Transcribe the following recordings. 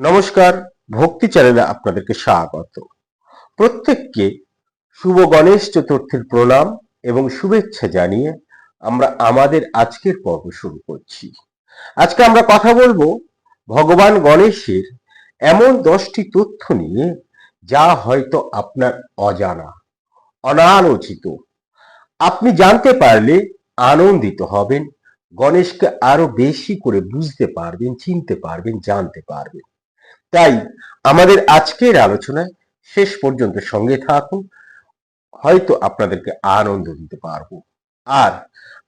নমস্কার, ভক্তি চ্যানেলে আপনাদেরকে স্বাগত। প্রত্যেককে শুভ গণেশ চতুর্থীর প্রণাম এবং শুভেচ্ছা জানিয়ে আমরা আমাদের আজকের পর্ব শুরু করছি। আজকে আমরা কথা বলব ভগবান গণেশের এমন দশটি তথ্য নিয়ে, যা হয়তো আপনার অজানা, অনালোচিত। আপনি জানতে পারলে আনন্দিত হবেন, গণেশকে আরও বেশি করে বুঝতে পারবেন, চিনতে পারবেন, জানতে পারবেন। তাই আমাদের আজকের আলোচনায় শেষ পর্যন্ত সঙ্গে থাকুন। হয়তো আপনাদেরকে আনন্দ দিতে পারব। আর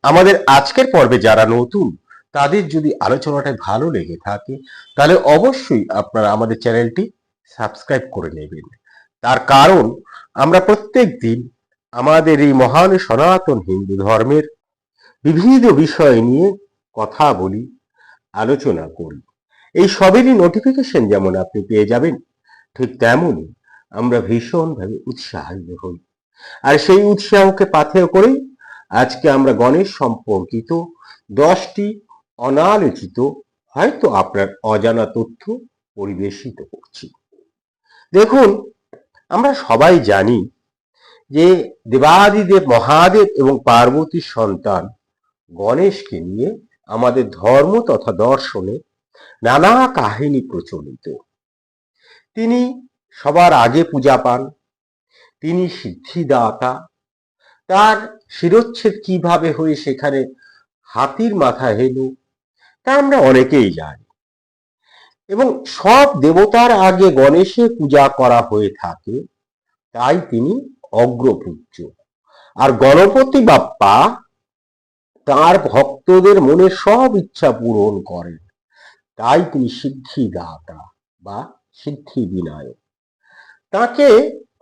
আমাদের আজকের পর্বে যারা নতুন, তাদের যদি আলোচনাটা ভালো লেগে থাকে, তাহলে অবশ্যই আপনারা আমাদের চ্যানেলটি সাবস্ক্রাইব করে নেবেন। তার কারণ, আমরা প্রত্যেক দিন আমাদের এই মহান সনাতন হিন্দু ধর্মের বিবিধ বিষয় নিয়ে কথা বলি, আলোচনা করি। এই সবেরই নোটিফিকেশন যেমন আপনি পেয়ে যাবেন, ঠিক তেমনই আমরা ভীষণভাবে উৎসাহিত হই। আর সেই উৎসাহকে পাথেয় করেই আজকে আমরা গণেশ সম্পর্কিত দশটি অনালোচিত, হয়তো আপনার অজানা তথ্য পরিবেশিত করছি। দেখুন, আমরা সবাই জানি যে দেবাদিদেব মহাদেব এবং পার্বতীর সন্তান গণেশকে নিয়ে আমাদের ধর্ম তথা দর্শনে নানা কাহিনী প্রচলিত। তিনি সবার আগে পূজা পান, তিনি সিদ্ধিদাতা। তার শিরোচ্ছেদ কীভাবে হয়ে সেখানে হাতির মাথা হেলো তা আমরা অনেকেই জানি। এবং সব দেবতার আগে গণেশে পূজা করা হয়ে থাকে, তাই তিনি অগ্রপূজ্য। আর গণপতি বাপ্পা তার ভক্তদের মনে সব ইচ্ছা পূরণ করেন। তাই তিনি সিদ্ধিদাতা বা সিদ্ধি বিনায়ক তাকে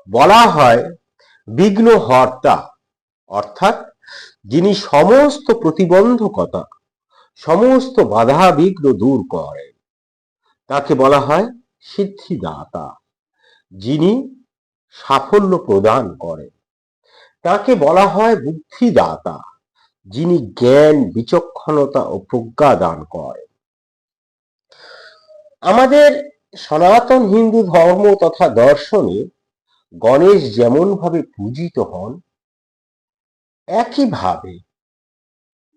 বলা হয় বিঘ্ন হর্তা অর্থাৎ যিনি সমস্ত প্রতিবন্ধকতা, সমস্ত বাধা বিঘ্ন দূর করেন। তাকে বলা হয় সিদ্ধিদাতা, যিনি সাফল্য প্রদান করেন। তাকে বলা হয় বুদ্ধিদাতা, যিনি জ্ঞান, বিচক্ষণতা ও প্রজ্ঞা দান করেন। আমাদের সনাতন হিন্দু ধর্ম তথা দর্শনে গণেশ যেমন ভাবে পূজিত হন, একইভাবে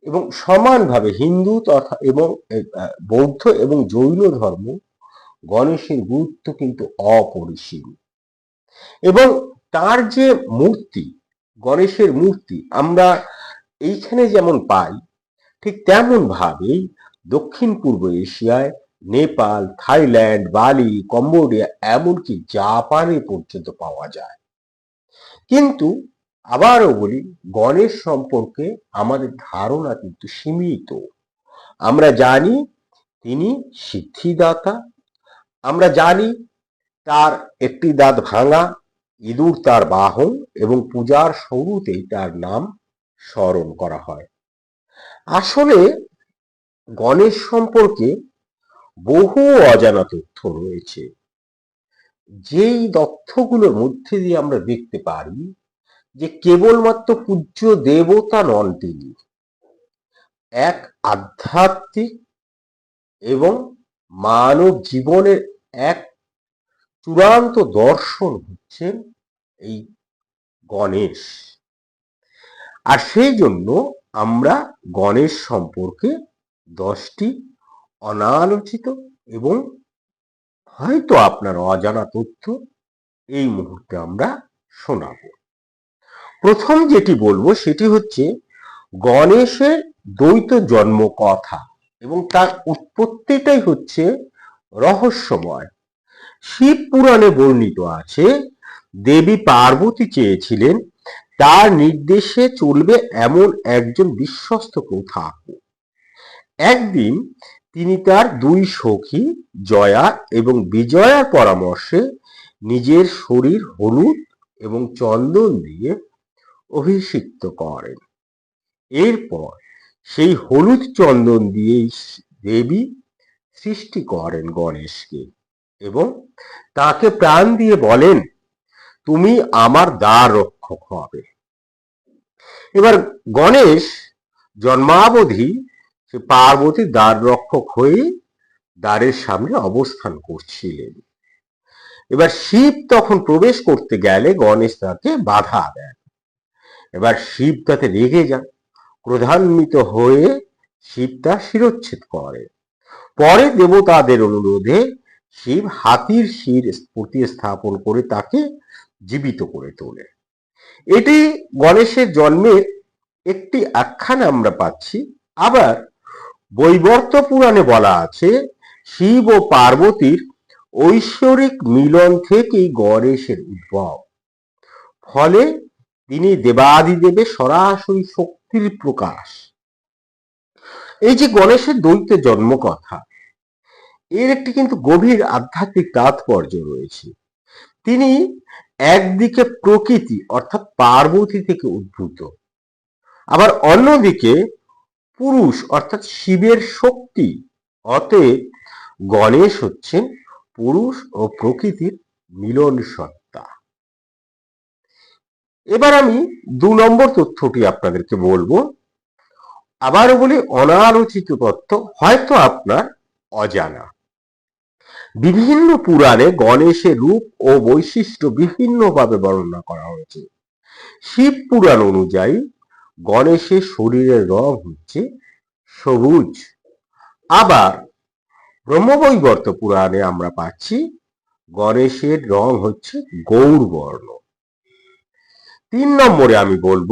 এবং সমানভাবে হিন্দু তথা এবং বৌদ্ধ এবং জৈন ধর্ম গণেশের গুরুত্ব কিন্তু অপরিসীম। এবং তার যে মূর্তি, গণেশের মূর্তি, আমরা এইখানে যেমন পাই, ঠিক তেমন ভাবেই দক্ষিণ পূর্ব এশিয়ায় নেপাল, থাইল্যান্ড, বালি, কম্বোডিয়া, এমনকি জাপানে পর্যন্ত পাওয়া যায়। কিন্তু আবারও বলি, গণেশ সম্পর্কে আমাদের ধারণা কিন্তু সীমিত। আমরা জানি তিনি সিদ্ধিদাতা, আমরা জানি তার একটি দাঁত ভাঙা, ইঁদুর তার বাহন এবং পূজার শুরুতেই তার নাম স্মরণ করা হয়। আসলে গণেশ সম্পর্কে বহু অজানা তথ্য রয়েছে। যেই তথ্যগুলোর মধ্যে দিয়ে আমরা দেখতে পারি যে কেবলমাত্র পূজ্য দেবতা নন তিনি, এক আধ্যাত্মিক এবং মানব জীবনের এক চূড়ান্ত দর্শন হচ্ছেন এই গণেশ। আর সেই জন্য আমরা গণেশ সম্পর্কে দশটি অনালোচিত এবং হয়তো আপনার অজানা তথ্য এই মুহূর্তে আমরা শোনাব। প্রথম যেটি বলব সেটি হচ্ছে গণেশের দ্বৈত জন্ম কথা এবং তার উৎপত্তিটাই হচ্ছে রহস্যময়। শিব পুরাণে বর্ণিত আছে, দেবী পার্বতী চেয়েছিলেন, তার নির্দেশে চলবে এমন একজন বিশ্বস্ত থাকুক একদিন তিনি তার দুই সখী, জয়া এবং বিজয়ার পরামর্শে নিজের শরীর হলুদ এবং চন্দন দিয়ে অভিষিক্ত করেন। এরপর সেই হলুদ চন্দন দিয়েই দেবী সৃষ্টি করেন গণেশকে এবং তাকে প্রাণ দিয়ে বলেন, তুমি আমার দ্বার রক্ষক হবে। এবার গণেশ জন্মাবধি সে পার্বতী দ্বার রক্ষক হয়ে দ্বারের সামনে অবস্থান করছিলেন। এবার শিব তখন প্রবেশ করতে গেলে গণেশ তাকে বাধা দেন। এবার শিব তাতে রেগে যান। ক্রোধান্বিত হয়ে শিব তা শিরোচ্ছেদ করে পরে দেবতাদের অনুরোধে শিব হাতির শির প্রতিস্থাপন করে তাকে জীবিত করে তোলে এটি গণেশের জন্মের একটি আখ্যান আমরা পাচ্ছি। আবার বৈবর্ত পুরাণে বলা আছে, শিব ও পার্বতীর ঐশ্বরিক মিলন থেকেই গণেশের উদ্ভব। ফলে তিনি দেবাদিদেবের সরাসরি শক্তির প্রকাশ। এই যে গণেশের দৈত্যের জন্মকথা এর একটি কিন্তু গভীর আধ্যাত্মিক তাৎপর্য রয়েছে। তিনি একদিকে প্রকৃতি, অর্থাৎ পার্বতী থেকে উদ্ভূত। আবার অন্যদিকে পুরুষ, অর্থাৎ শিবের শক্তি। অতএব গণেশ হচ্ছেন পুরুষ ও প্রকৃতির মিলন সত্তা এবার আমি দু নম্বর তথ্যটি আপনাদেরকে বলব। আবারও বলি, অনালোচিত তথ্য, হয়তো আপনার অজানা। বিভিন্ন পুরাণে গণেশের রূপ ও বৈশিষ্ট্য বিভিন্নভাবে বর্ণনা করা হয়েছে। শিব পুরাণ অনুযায়ী গণেশের শরীরের রং হচ্ছে সবুজ। আবার ব্রহ্মবৈবর্ত পুরাণে আমরা পাচ্ছি, গণেশের রং হচ্ছে গৌর বর্ণ তিন নম্বরে আমি বলব,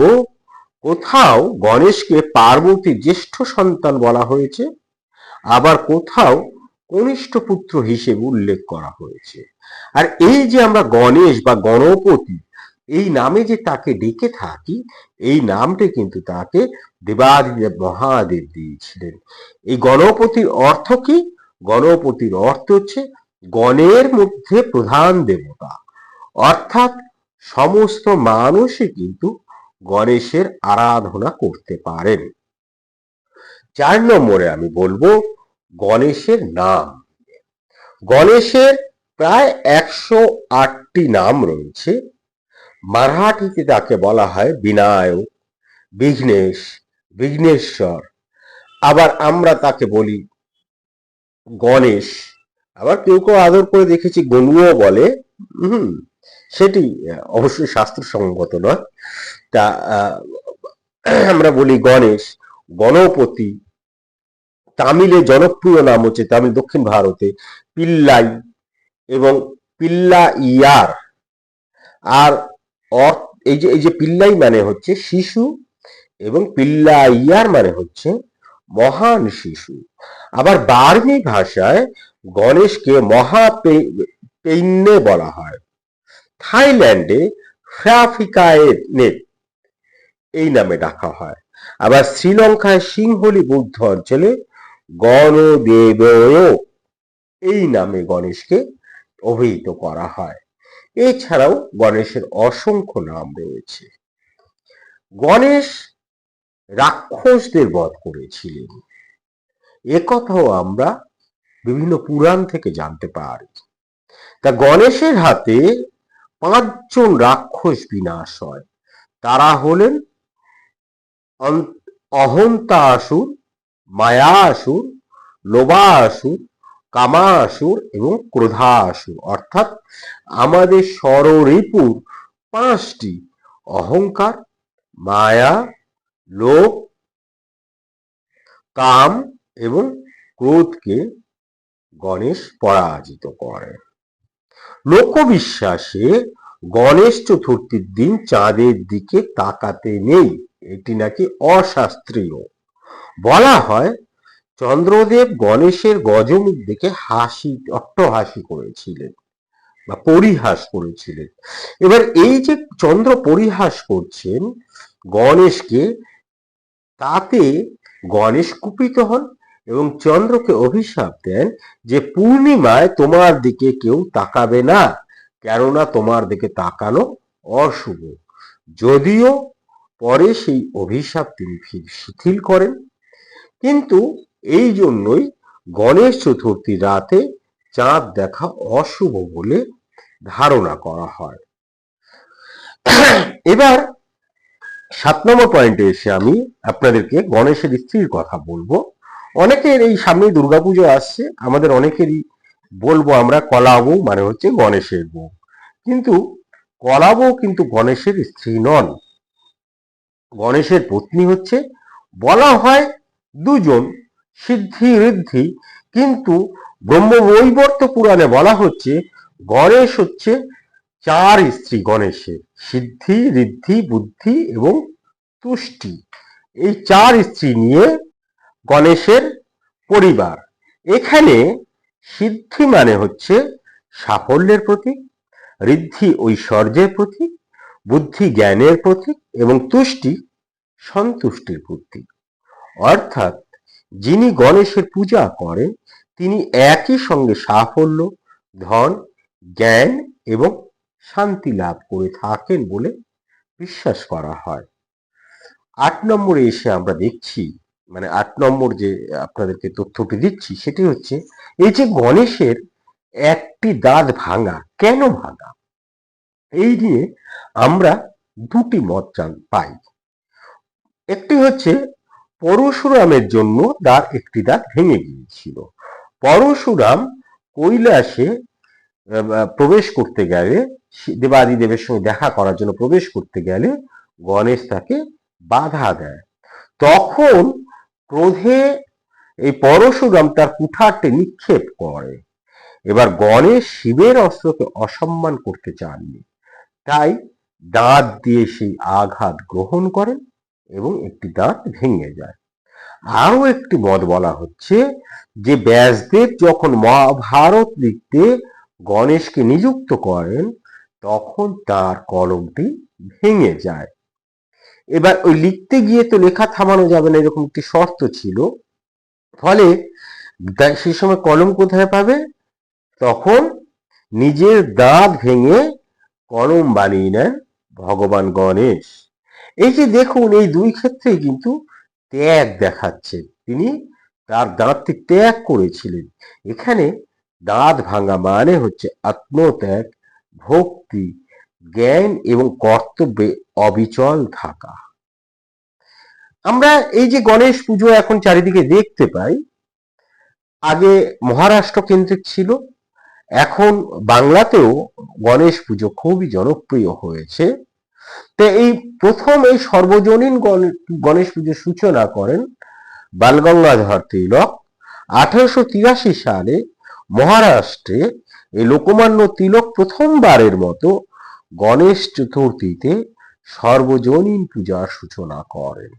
কোথাও গণেশকে পার্বতীর জ্যেষ্ঠ সন্তান বলা হয়েছে, আবার কোথাও কনিষ্ঠ পুত্র হিসেবে উল্লেখ করা হয়েছে। আর এই যে আমরা গণেশ বা গণপতি এই নামে যে তাকে ডেকে থাকি, এই নামটি কিন্তু তাকে দেবাদিদেব মহাদেব দিয়েছিলেন। এই গণপতির অর্থ কি? গণপতির অর্থ হচ্ছে গণের মধ্যে প্রধান দেবতা। অর্থাৎ সমস্ত মানুষই কিন্তু গণেশের আরাধনা করতে পারেন। চার নম্বরে আমি বলব গণেশের নাম। গণেশের প্রায় একশো আটটি নাম রয়েছে। মারাঠিতে তাকে বলা হয় বিনায়ক, বিঘ্নেশ, বিঘ্নেশ্বর। আবার আমরা তাকে বলি গণেশ। আবার কেউ কেউ আদর করে দেখেছি, গনুও বলে। হুম, সেটি অবশ্যই শাস্ত্রসঙ্গত নয়। তা আমরা বলি গণেশ, গণপতি, তামিলে জনপ্রিয় নাম হচ্ছে তামিল দক্ষিণ ভারতে পিল্লাই এবং পিল্লা ইয়ার আর এই যে এই যে পিল্লাই মানে হচ্ছে শিশু এবং পিল্লাইয়ার মানে হচ্ছে মহান শিশু। আবার বার্মি ভাষায় গণেশকে মহা পেইন্নে বলা হয়। থাইল্যান্ডে এই নামে ডাকা হয়। আবার শ্রীলঙ্কায় সিংহলি বৌদ্ধ অঞ্চলে গণদেবয়, এই নামে গণেশকে অভিহিত করা হয়। এছাড়াও গণেশের অসংখ্য নাম রয়েছে। গণেশ রাক্ষসদের বধ করেছিলেন। একথাও আমরা বিভিন্ন পুরাণ থেকে জানতে পারি। তা গণেশের হাতে পাঁচজন রাক্ষস বিনাশ হয়। তারা হলেন অহন্তা আসুর, মায়া আসুর লোবা আসুর কামা আসুর এবং ক্রোধা আসুর অর্থাৎ আমাদের স্বররিপুর পাঁচটি অহংকার, মায়া, লোভ, কাম এবং ক্রোধকে গণেশ পরাজিত করে। লোকবিশ্বাসে গণেশ চতুর্থীর দিন চাঁদের দিকে তাকাতে নেই। এটি নাকি অশাস্ত্রীয়। বলা হয় চন্দ্রদেব গণেশের গজমুখ দেখে হাসি, অট্টহাসি করেছিলেন বা পরিহাস করেছিলেন। এবার এই যে চন্দ্র পরিহাস করছেন, গণেশকে তাতে গণেশ কুপিত হন এবং চন্দ্রকে অভিশাপ দেন যে, পূর্ণিমায় তোমার দিকে কেউ তাকাবে না, কেননা তোমার দিকে তাকানো অশুভ। যদিও পরে সেই অভিশাপ তিনি শিথিল করেন। কিন্তু এই জন্যই গণেশ চতুর্থী রাতে চাঁদ দেখা অশুভ বলে ধারণা করা হয়। এবার সাত নম্বর পয়েন্টে এসে আমি আপনাদেরকে গণেশের স্ত্রীর কথা বলব। অনেকের এই সামনে দুর্গাপুজো আসছে, আমাদের অনেকেরই বলব আমরা কলা বউ মানে হচ্ছে গণেশের বউ। কিন্তু কলা বউ কিন্তু গণেশের স্ত্রী নন। গণেশের পত্নী হচ্ছে বলা হয় দুজন সিদ্ধি ঋদ্ধি। কিন্তু ব্রহ্মবৈবর্ত পুরাণে বলা হচ্ছে, গণেশ হচ্ছে চার স্ত্রী গণেশের, সিদ্ধি, ঋদ্ধি, বুদ্ধি এবং তুষ্টি। এই চার স্ত্রী নিয়ে গণেশের পরিবার। এখানে সিদ্ধি মানে হচ্ছে সাফল্যের প্রতীক, ঋদ্ধি ঐশ্বর্যের প্রতীক, বুদ্ধি জ্ঞানের প্রতীক এবং তুষ্টি সন্তুষ্টির প্রতীক। অর্থাৎ যিনি গণেশের পূজা করেন, তিনি একই সঙ্গে সাফল্য, ধন, জ্ঞান এবং শান্তি লাভ করে থাকেন বলে বিশ্বাস করা হয়। আট নম্বরে এসে আমরা দেখছি মানে আট নম্বর যে আপনাদেরকে তথ্যটি দিচ্ছি, সেটি হচ্ছে, এই যে গণেশের একটি দাঁত ভাঙা, কেন ভাঙা? এই নিয়ে আমরা দুটি মত পাই। একটি হচ্ছে পরশুরামের জন্য তার একটি দাঁত ভেঙে গিয়েছিল। পরশুরাম কৈলাসে প্রবেশ করতে গেলে দেবাদিদেবের সঙ্গে দেখা করার জন্য প্রবেশ করতে গেলে গণেশ তাকে বাধা দেয়। তখন ক্রোধে এই পরশুরাম তার কুঠারটি নিক্ষেপ করে। এবার গণেশ শিবের অস্ত্রকে অসম্মান করতে চাননি। তাই দাঁত দিয়ে সেই আঘাত গ্রহণ করেন। এবং একটি দাঁত ভেঙে যায়। আরও একটি মত বলা হচ্ছে যে, ব্যাসদেব যখন মহাভারত লিখতে গণেশকে নিযুক্ত করেন, তখন তার কলমটি ভেঙে যায়। এবার ওই লিখতে গিয়ে তো লেখা থামানো যাবে না, এরকম একটি শর্ত ছিল। ফলে সেই সময় কলম কোথায় পাবে? তখন নিজের দাঁত ভেঙে কলম বানিয়ে নেন ভগবান গণেশ। এই যে দেখুন, এই দুই ক্ষেত্রেই কিন্তু ত্যাগ দেখাচ্ছে। তিনি তার দাঁতটি ত্যাগ করেছিলেন। এখানে দাঁত ভাঙা মানে হচ্ছে আত্মত্যাগ, ভক্তি, জ্ঞান এবং কর্তব্যে অবিচল থাকা। আমরা এই যে গণেশ পুজো এখন চারিদিকে দেখতে পাই, আগে মহারাষ্ট্র কেন্দ্রিক ছিল, এখন বাংলাতেও গণেশ পুজো খুবই জনপ্রিয় হয়েছে। তো এই প্রথম এই সর্বজনীন গণেশ পুজোর সূচনা করেন বালগঙ্গাধর তিলক। আঠারোশো তিরাশি সালে মহারাষ্ট্রে এই লোকমান্য তিলক প্রথমবারের মতো গণেশ চতুর্থীতে সর্বজনীন পূজার সূচনা করেন।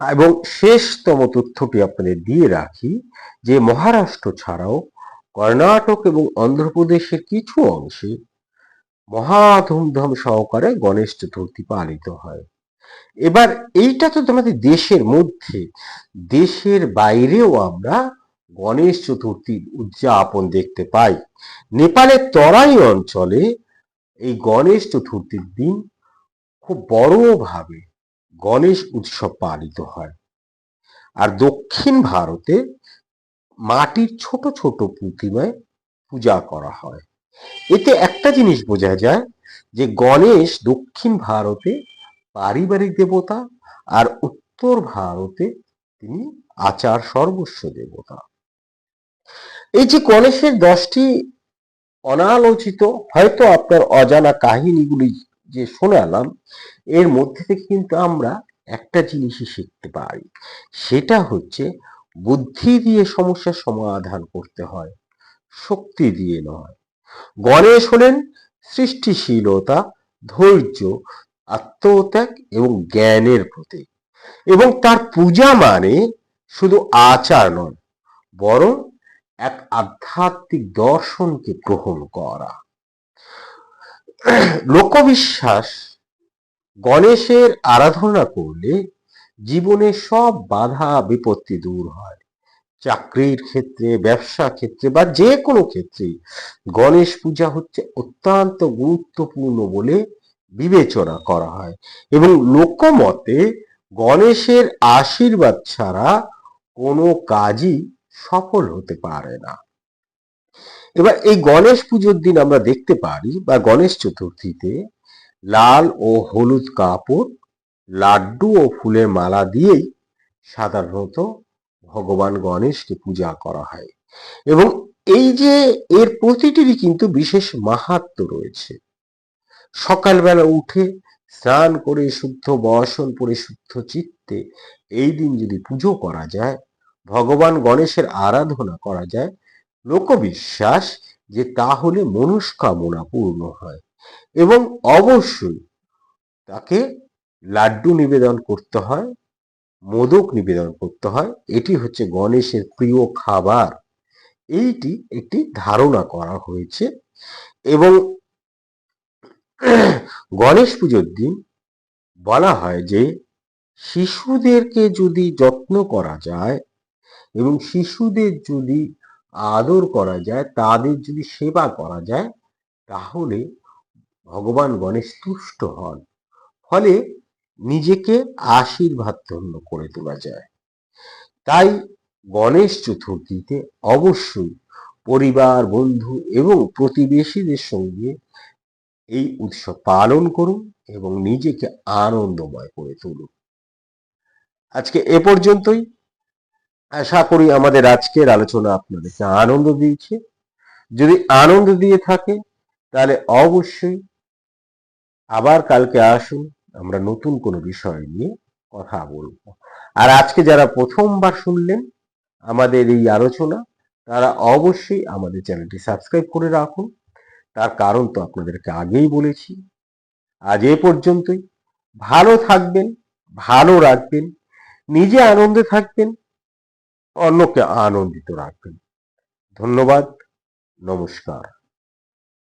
এবং শেষতম তথ্যটি আপনাদের দিয়ে রাখি যে মহারাষ্ট্র ছাড়াও কর্ণাটক এবং অন্ধ্রপ্রদেশের কিছু অংশে মহা ধুমধাম সহকারে গণেশ চতুর্থী পালিত হয়। এবার এইটা তো তোমাদের দেশের মধ্যে, দেশের বাইরেও আমরা গণেশ চতুর্থীর উদযাপন দেখতে পাই। নেপালের তরাই অঞ্চলে এই গণেশ চতুর্থীর দিন খুব বড়ভাবে গণেশ উৎসব পালিত হয়। আর দক্ষিণ ভারতে মাটির ছোট ছোট প্রতিমায় পূজা করা হয়। এতে একটা জিনিস বোঝা যায় যে গণেশ দক্ষিণ ভারতে পারিবারিক দেবতা আর উত্তর ভারতে তিনি আচার সর্বস্ব দেবতা। এই যে গণেশের দশটি অনালোচিত, হয়তো আপনার অজানা কাহিনীগুলি যে শোনালাম, এর মধ্যে থেকে কিন্তু আমরা একটা জিনিসই শিখতে পারি। সেটা হচ্ছে বুদ্ধি দিয়ে সমস্যার সমাধান করতে হয়, শক্তি দিয়ে নয়। গণেশ হলেন সৃষ্টিশীলতা, ধৈর্য, আত্মত্যাগ এবং জ্ঞানের প্রতীক। এবং তার পূজা মানে শুধু আচার নয়, বরং এক আধ্যাত্মিক দর্শনকে গ্রহণ করা। লোকবিশ্বাস, গণেশের আরাধনা করলে জীবনে সব বাধা বিপত্তি দূর হয়। চাকরির ক্ষেত্রে ব্যবসা ক্ষেত্রে বা যে কোনো ক্ষেত্রে গণেশ পূজা হচ্ছে অত্যন্ত গুরুত্বপূর্ণ বলে বিবেচনা করা হয়। এবং লোকমতে গণেশের আশীর্বাদ ছাড়া কোনো কাজই সফল হতে পারে না। এবার এই গণেশ পুজোর দিন আমরা দেখতে পারি বা গণেশ চতুর্থীতে লাল ও হলুদ কাপড়, লাড্ডু ও ফুলের মালা দিয়েই সাধারণত ভগবান গণেশকে পূজা করা হয়। এবং এই যে এর প্রতিটিরই কিন্তু বিশেষ মাহাত্ম রয়েছে। সকালবেলা উঠে স্নান করে শুদ্ধ বসন পরে শুদ্ধ চিত্তে এই দিন যদি পুজো করা যায় ভগবান গণেশের আরাধনা করা যায়, লোকবিশ্বাস যে তাহলে মনস্কামনা পূর্ণ হয়। এবং অবশ্যই তাকে লাড্ডু নিবেদন করতে হয় মোদক নিবেদন করতে হয়। এটি হচ্ছে গণেশের প্রিয় খাবার। এইটি একটি ধারণা করা হয়েছে এবং গণেশ পুজোর দিন বলা হয় যে শিশুদেরকে যদি যত্ন করা যায় এবং শিশুদের যদি আদর করা যায়, তাদের যদি সেবা করা যায়, তাহলে ভগবান গণেশ তুষ্ট হন। ফলে নিজেকে আশীর্বাদ ধন্য করে তোলা যায়। তাই গণেশ চতুর্থীতে অবশ্যই পরিবার, বন্ধু এবং প্রতিবেশীদের সঙ্গে এই উৎসব পালন করুন এবং নিজেকে আনন্দময় করে তুলুন। আজকে এ পর্যন্তই। আশা করি আমাদের আজকের আলোচনা আপনাদেরকে আনন্দ দিয়েছে। যদি আনন্দ দিয়ে থাকে, তাহলে অবশ্যই আবার কালকে আসুন। আমরা নতুন কোনো বিষয় নিয়ে কথা বলব। আর আজকে যারা প্রথমবার শুনলেন আমাদের এই আলোচনা, তারা অবশ্যই আমাদের চ্যানেলটি সাবস্ক্রাইব করে রাখুন। তার কারণ তো আপনাদেরকে আগেই বলেছি। আজ এ পর্যন্তই। ভালো থাকবেন, ভালো রাখবেন, নিজে আনন্দে থাকবেন, অন্যকে আনন্দিত রাখবেন। ধন্যবাদ, নমস্কার।